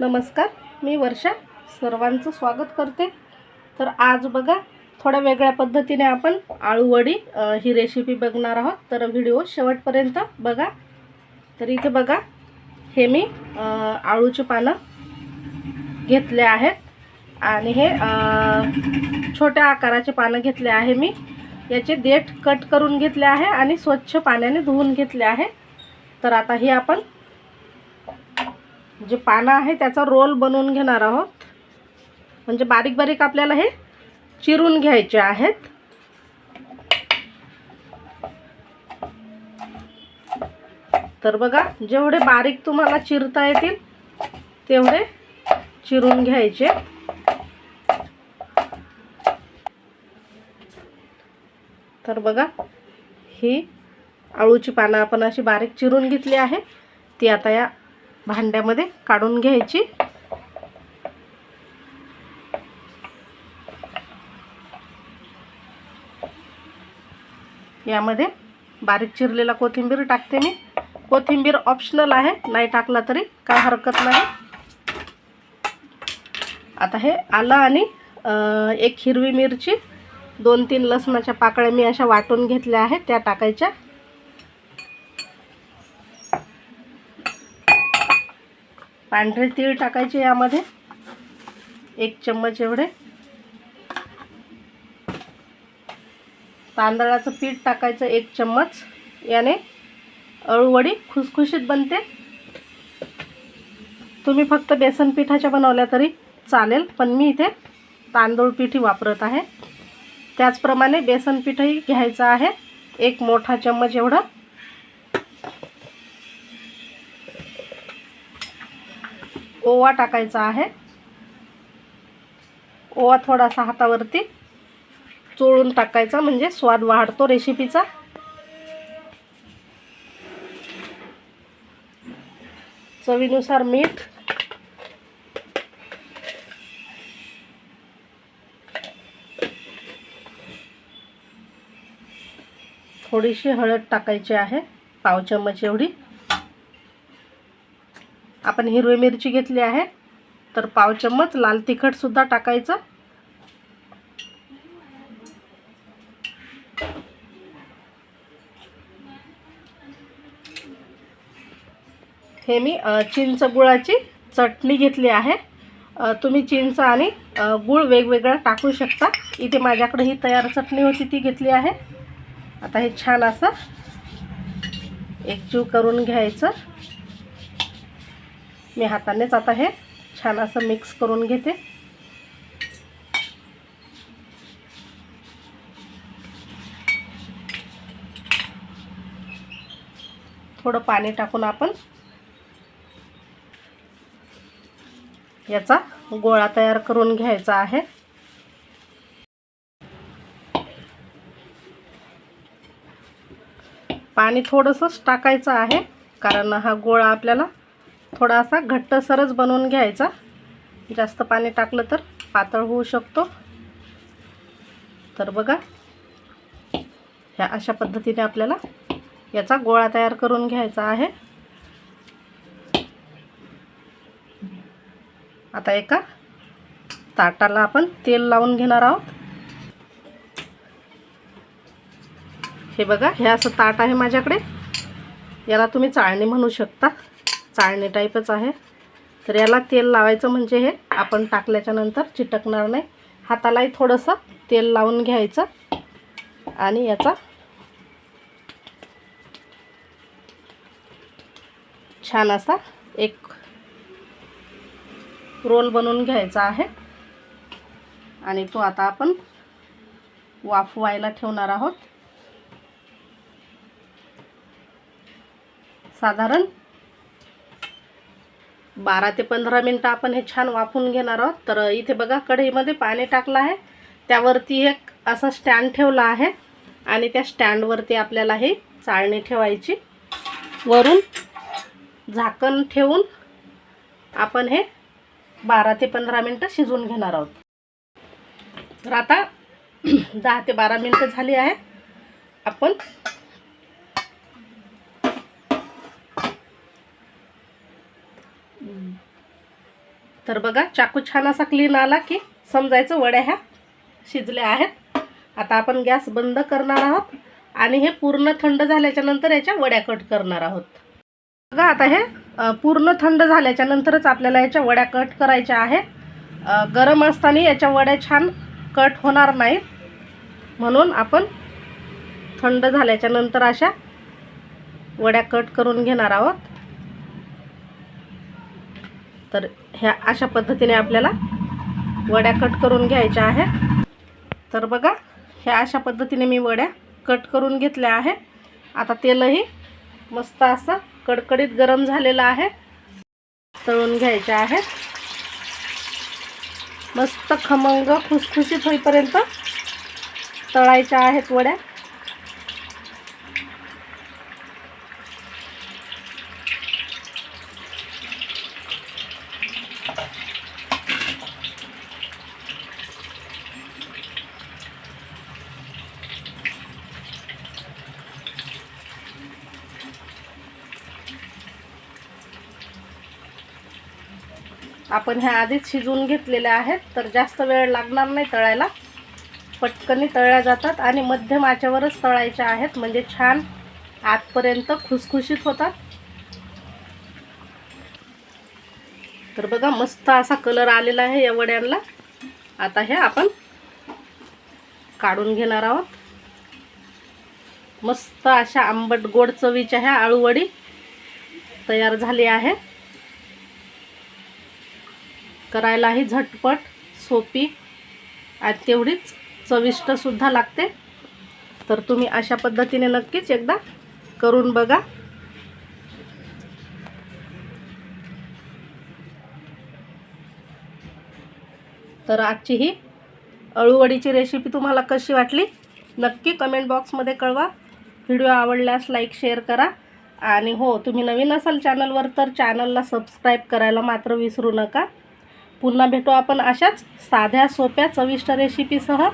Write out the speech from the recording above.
नमस्कार मी वर्षा. सर्वांचं स्वागत करते. तर आज बघा थोड्या वेगळ्या पद्धतीने आपण आळूवडी ही रेसिपी बघणार आहोत. तर व्हिडिओ शेवटपर्यंत बघा. तर इथे बघा हे मी अ, आळूची पानं घेतले आहेत. आणि हे छोट्या आकाराचे पानं घेतले आहे मी. याचे देठ कट करून घेतले आहे आणि स्वच्छ पाण्याने धुवून घेतले आहे. तर आता हे आपण जे पानं आहे त्याचा रोल बनवून घेणार आहोत. म्हणजे बारीक बारीक आपल्याला हे चिरून घ्यायचे आहेत. तर बघा जेवढे बारीक तुम्हाला चिरता येतील तेवढे चिरून घ्यायचे. तर बघा ही आळूची पानं आपण अशी बारीक चिरून घेतली आहे. ती आता या भांड्यामध्ये काढून घ्यायची. यामध्ये बारीक चिरलेला कोथिंबीर टाकते मी. कोथिंबीर ऑप्शनल आहे नाही टाकला तरी काय हरकत नाही. आता हे आलं आणि एक हिरवी मिरची दोन तीन लसणाच्या पाकळ्या मी अशा वाटून घेतल्या आहेत त्या टाकायच्या. पांढरे तीळ टाकायचे यामध्ये. एक चम्मच एवढे. तांदळाचं पीठ टाकायचं एक चम्मच. याने अळूवडी खुसखुशीत बनते. तुम्ही फक्त बेसन पिठाच्या बनवल्या तरी चालेल पण मी इथे तांदूळ पिठी वापरत आहे. त्याचप्रमाणे बेसन पीठही घ्यायचं आहे. एक मोठा चम्मच एवढं. ओवा टाकायचा आहे. ओवा थोडासा हातावरती चोळून टाकायचा म्हणजे स्वाद वाढतो रेसिपीचा. चवीनुसार मीठ. थोडीशी हळद टाकायची आहे पाव चम्मच एवढी. आपण हिरवी मिरची घेतली आहे. तर पाव चम्मच लाल तिखटसुद्धा टाकायचं. हे मी चिंच गुळाची चटणी घेतली आहे. तुम्ही चिंच आणि गुळ वेगवेगळं टाकू शकता. इथे माझ्याकडे ही तयार चटणी होती ती घेतली आहे. आता हे छान असं एकजीव करून घ्यायचं. मी हातानेच आता हे छान असं मिक्स करून घेते. थोडं पाणी टाकून आपण याचा गोळा तयार करून घ्यायचा आहे. पाणी थोडंसंच टाकायचं आहे कारण हा गोळा आपल्याला थोडासा घट्टसरच बनवून घ्यायचा. जास्त पाणी टाकलं तर पातळ होऊ शकतो. तर बघा ह्या अशा पद्धतीने आपल्याला याचा गोळा तयार करून घ्यायचा आहे. आता एका ताटाला आपण तेल लावून घेणार आहोत. हे बघा हे असं ताट आहे माझ्याकडे. याला तुम्ही चाळणी म्हणू शकता. चाळणी टाईपच आहे. तर याला तेल लावायचं म्हणजे हे आपण टाकल्याच्या नंतर चिटकणार नाही. हातालाही थोडंसं तेल लावून घ्यायचं. आणि याचा छान असा एक रोल बनवून घ्यायचा आहे. आणि तो आता आपण वाफवायला ठेवणार आहोत. साधारण बारा ते पंधरा मिनटं आपण हे छान वाफून घेणार आहोत. तर इथे बघा कढईमध्ये पाणी टाकलं आहे. त्यावरती एक असा स्टँड ठेवला आहे आणि त्या स्टँडवरती आपल्याला हे चाळणी ठेवायची. वरून झाकण ठेवून आपण हे बारा ते पंधरा मिनटं शिजवून घेणार आहोत. तर आता दहा ते बारा मिनटं झाली आहे. आपण तर बघा चाकू छान असा क्लीन आला की समजायचं वड्या ह्या शिजल्या आहेत. आता आपण गॅस बंद करणार आहोत आणि हे पूर्ण थंड झाल्याच्यानंतर याच्या वड्या कट करणार आहोत. बघा आता हे पूर्ण थंड झाल्याच्यानंतरच आपल्याला याच्या वड्या कट करायच्या आहे. गरम असताना याच्या वड्या छान कट होणार नाहीत. म्हणून आपण थंड झाल्याच्यानंतर अशा वड्या कट करून घेणार आहोत. तर ह्या अशा पद्धतीने आपल्याला वड्या कट करून घ्यायच्या आहेत तर बघा ह्या अशा पद्धतीने मी वड्या कट करून घेतल्या आहे. आता तेलही मस्त असं कडकडीत गरम झालेलं आहे. तळून घ्यायच्या आहेत मस्त खमंग खुसखुशीत होईपर्यंत तळायच्या आहेत वड्या. आपण ह्या आधीच शिजवून घेतलेल्या आहेत तर जास्त वेळ लागणार नाही तळायला. पटकनी तळल्या जातात आणि मध्यम आचेवरच तळायच्या आहेत म्हणजे छान आतपर्यंत खुसखुशीत होतात. तर बघा मस्त असा कलर आलेला आहे या वड्यांना. आता हे आपण काढून घेणार आहोत. मस्त अशा आंबट गोड चवीच्या ह्या आळूवडी तयार झाली आहे. करायलाही झटपट सोपी आणि तेवढीच चविष्टसुद्धा लागते. तर तुम्ही अशा पद्धतीने नक्कीच एकदा करून बघा. तर आजची ही अळूवडीची रेसिपी तुम्हाला कशी वाटली? नक्की कमेंट बॉक्समध्ये कळवा. व्हिडिओ आवडल्यास लाईक शेअर करा. आणि हो तुम्ही नवीन असाल चॅनलवर तर चॅनलला सबस्क्राईब करायला मात्र विसरू नका. पुन्हा भेटू आपण अशाच साध्या सोप्या चविष्ट रेसिपीसह